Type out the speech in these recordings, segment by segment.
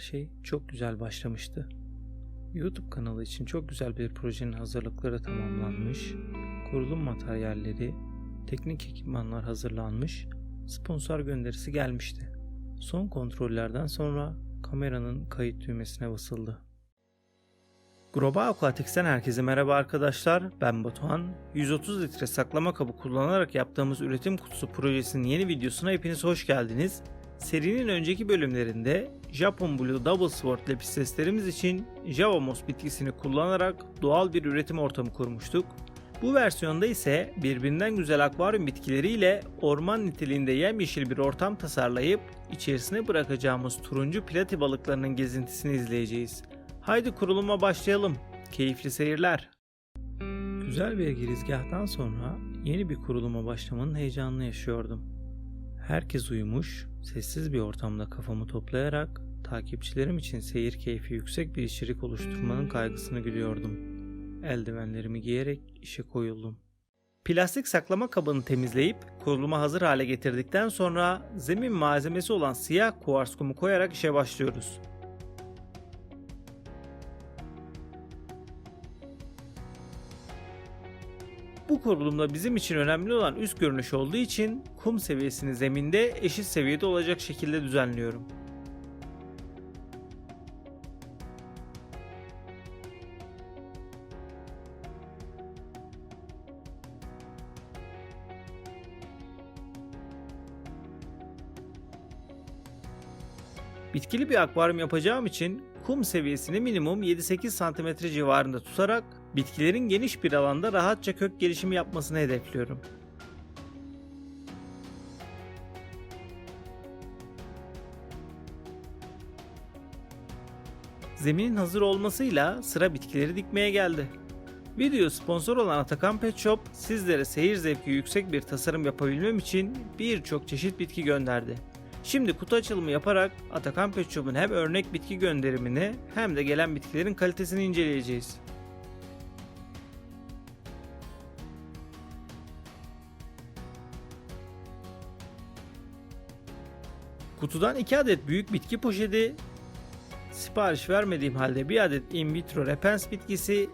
şey çok güzel başlamıştı. YouTube kanalı için çok güzel bir projenin hazırlıkları tamamlanmış, kurulum materyalleri, teknik ekipmanlar hazırlanmış, sponsor gönderisi gelmişti. Son kontrollerden sonra kameranın kayıt düğmesine basıldı. Groba Aquatics'ten herkese merhaba arkadaşlar. Ben Batuhan. 130 litre saklama kabı kullanarak yaptığımız üretim kutusu projesinin yeni videosuna hepiniz hoş geldiniz. Serinin önceki bölümlerinde Japon Blue Double Sword lepiseslerimiz için Javamos bitkisini kullanarak doğal bir üretim ortamı kurmuştuk. Bu versiyonda ise birbirinden güzel akvaryum bitkileriyle orman niteliğinde yemyeşil bir ortam tasarlayıp içerisine bırakacağımız turuncu plati balıklarının gezintisini izleyeceğiz. Haydi kuruluma başlayalım. Keyifli seyirler. Güzel bir girizgahtan sonra yeni bir kuruluma başlamanın heyecanını yaşıyordum. Herkes uyumuş, sessiz bir ortamda kafamı toplayarak takipçilerim için seyir keyfi yüksek bir içerik oluşturmanın kaygısını gülüyordum. Eldivenlerimi giyerek işe koyuldum. Plastik saklama kabını temizleyip kuruluma hazır hale getirdikten sonra zemin malzemesi olan siyah kuvars kumu koyarak işe başlıyoruz. Bu kurulumda bizim için önemli olan üst görünüş olduğu için kum seviyesini zeminde eşit seviyede olacak şekilde düzenliyorum. Bitkili bir akvaryum yapacağım için kum seviyesini minimum 7-8 cm civarında tutarak bitkilerin geniş bir alanda rahatça kök gelişimi yapmasını hedefliyorum. Zeminin hazır olmasıyla sıra bitkileri dikmeye geldi. Video sponsor olan Atakan Pet Shop sizlere seyir zevki yüksek bir tasarım yapabilmem için birçok çeşit bitki gönderdi. Şimdi kutu açılımı yaparak Atakan Pet Shop'un hem örnek bitki gönderimini hem de gelen bitkilerin kalitesini inceleyeceğiz. Kutudan 2 adet büyük bitki poşeti, sipariş vermediğim halde bir adet in vitro repens bitkisi,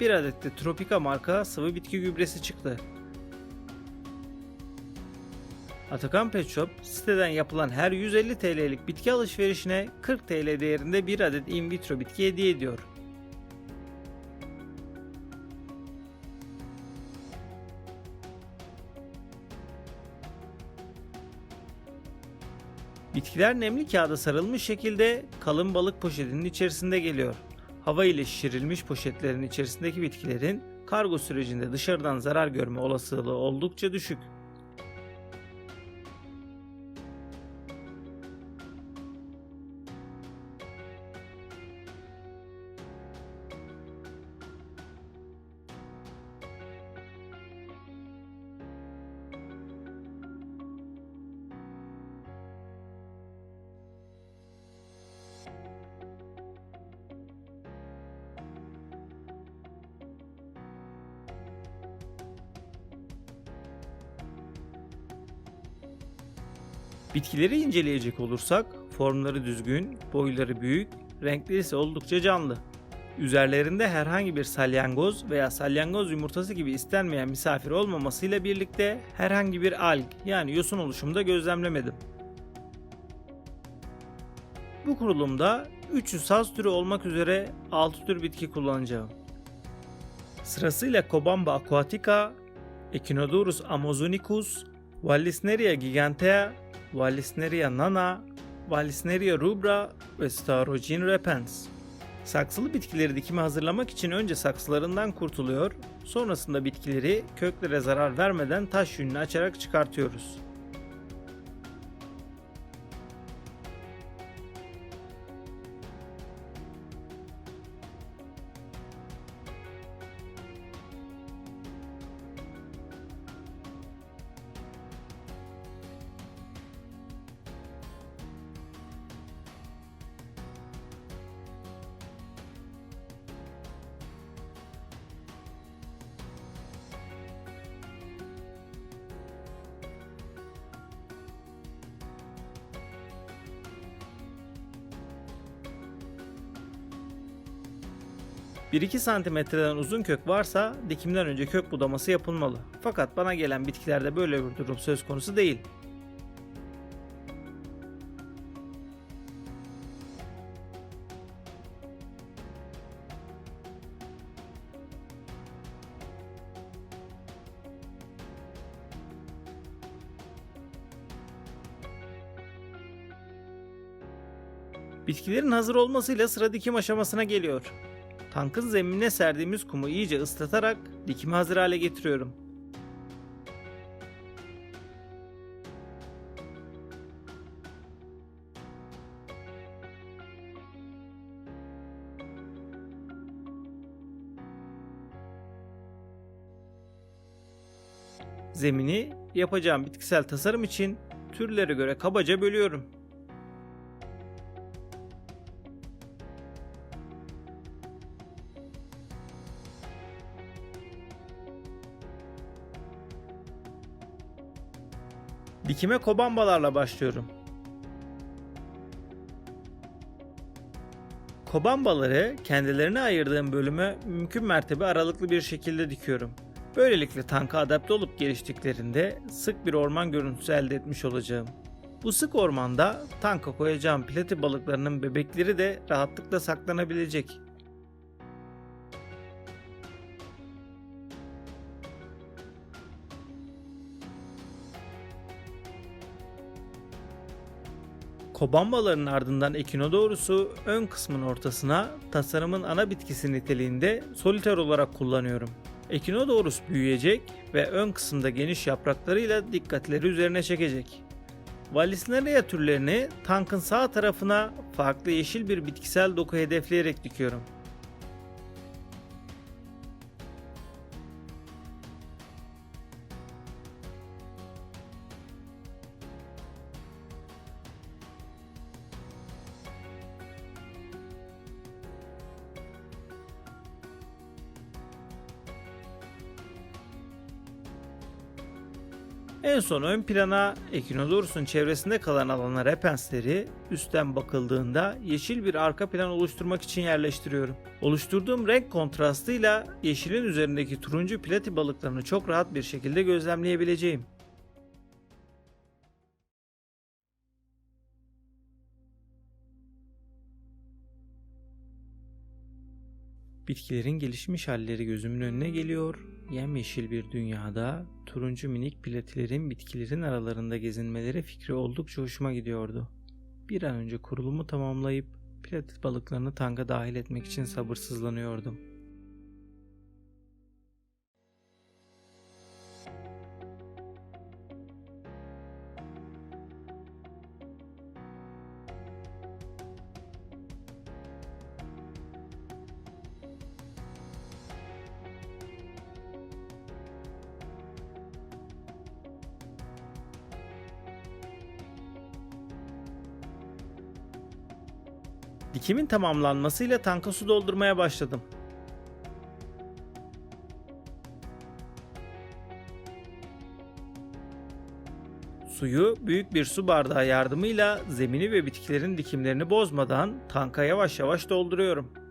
bir adet de Tropica marka sıvı bitki gübresi çıktı. Atakan Pet Shop siteden yapılan her 150 TL'lik bitki alışverişine 40 TL değerinde bir adet in vitro bitki hediye ediyor. Bitkiler nemli kağıda sarılmış şekilde kalın balık poşetinin içerisinde geliyor. Hava ile şişirilmiş poşetlerin içerisindeki bitkilerin kargo sürecinde dışarıdan zarar görme olasılığı oldukça düşük. Bitkileri inceleyecek olursak formları düzgün, boyları büyük, renkleri ise oldukça canlı. Üzerlerinde herhangi bir salyangoz veya salyangoz yumurtası gibi istenmeyen misafir olmamasıyla birlikte herhangi bir alg yani yosun oluşumu da gözlemlemedim. Bu kurulumda 300 saz türü olmak üzere 6 tür bitki kullanacağım. Sırasıyla Cobamba aquatica, Echinodorus amazonicus, Wallisneria gigantea, Wallisneria nana, Wallisneria rubra ve Starogyn repens. Saksılı bitkileri dikime hazırlamak için önce saksılarından kurtuluyor, sonrasında bitkileri köklere zarar vermeden taş yününü açarak çıkartıyoruz. 1-2 santimetreden uzun kök varsa dikimden önce kök budaması yapılmalı. Fakat bana gelen bitkilerde böyle bir durum söz konusu değil. Bitkilerin hazır olmasıyla sıra dikim aşamasına geliyor. Tankın zeminine serdiğimiz kumu iyice ıslatarak dikime hazır hale getiriyorum. Zemini yapacağım bitkisel tasarım için türlere göre kabaca bölüyorum. Dikime kobambalarla başlıyorum. Kobambaları kendilerine ayırdığım bölüme mümkün mertebe aralıklı bir şekilde dikiyorum. Böylelikle tanka adapte olup geliştiklerinde sık bir orman görüntüsü elde etmiş olacağım. Bu sık ormanda tanka koyacağım plati balıklarının bebekleri de rahatlıkla saklanabilecek. Kobambaların ardından ekinodorusu ön kısmın ortasına tasarımın ana bitkisi niteliğinde soliter olarak kullanıyorum. Ekinodorus büyüyecek ve ön kısımda geniş yapraklarıyla dikkatleri üzerine çekecek. Valisneria türlerini tankın sağ tarafına farklı yeşil bir bitkisel doku hedefleyerek dikiyorum. En son ön plana Ekinodorus'un çevresinde kalan alana repensleri üstten bakıldığında yeşil bir arka plan oluşturmak için yerleştiriyorum. Oluşturduğum renk kontrastıyla yeşilin üzerindeki turuncu plati balıklarını çok rahat bir şekilde gözlemleyebileceğim. Bitkilerin gelişmiş halleri gözümün önüne geliyor. Yemyeşil bir dünyada turuncu minik platilerin bitkilerin aralarında gezinmeleri fikri oldukça hoşuma gidiyordu. Bir an önce kurulumu tamamlayıp platit balıklarını tanga dahil etmek için sabırsızlanıyordum. Dikimin tamamlanmasıyla tanka su doldurmaya başladım. Suyu büyük bir su bardağı yardımıyla zemini ve bitkilerin dikimlerini bozmadan tanka yavaş yavaş dolduruyorum.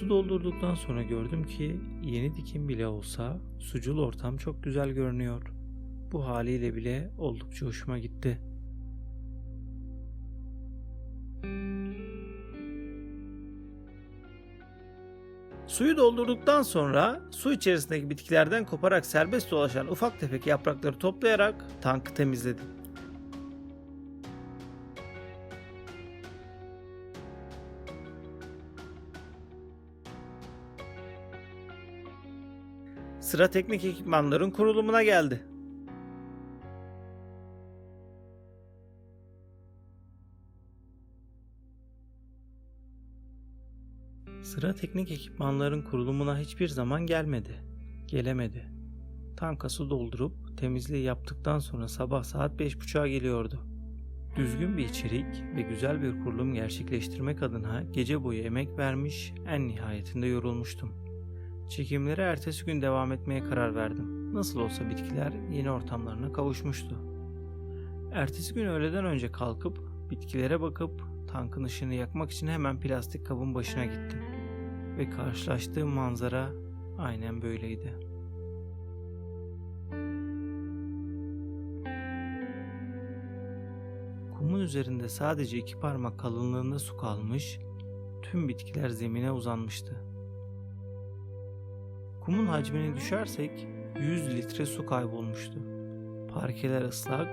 Su doldurduktan sonra gördüm ki yeni dikim bile olsa sucul ortam çok güzel görünüyor. Bu haliyle bile oldukça hoşuma gitti. Suyu doldurduktan sonra su içerisindeki bitkilerden koparak serbest dolaşan ufak tefek yaprakları toplayarak tankı temizledim. sıra teknik ekipmanların kurulumuna geldi. Sıra teknik ekipmanların kurulumuna hiçbir zaman gelmedi. Gelemedi. Tanka su doldurup temizliği yaptıktan sonra sabah saat 5.30'a geliyordu. Düzgün bir içerik ve güzel bir kurulum gerçekleştirmek adına gece boyu emek vermiş en nihayetinde yorulmuştum. Çekimlere ertesi gün devam etmeye karar verdim. Nasıl olsa bitkiler yeni ortamlarına kavuşmuştu. Ertesi gün öğleden önce kalkıp bitkilere bakıp tankın ışığını yakmak için hemen plastik kabın başına gittim. Ve karşılaştığım manzara aynen böyleydi. Kumun üzerinde sadece iki parmak kalınlığında su kalmış, tüm bitkiler zemine uzanmıştı. Kumun hacmini düşersek 100 litre su kaybolmuştu. Parkeler ıslak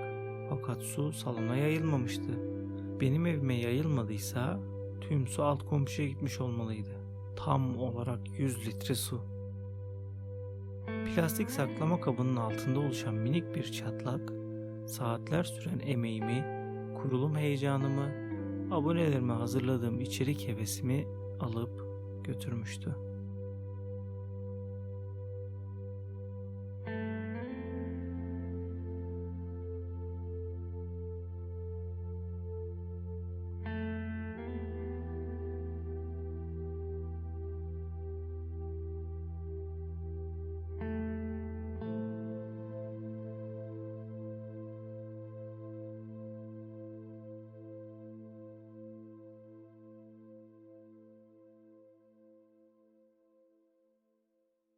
fakat su salona yayılmamıştı. Benim evime yayılmadıysa tüm su alt komşuya gitmiş olmalıydı. Tam olarak 100 litre su. Plastik saklama kabının altında oluşan minik bir çatlak, saatler süren emeğimi, kurulum heyecanımı, abonelerime hazırladığım içerik hevesimi alıp götürmüştü.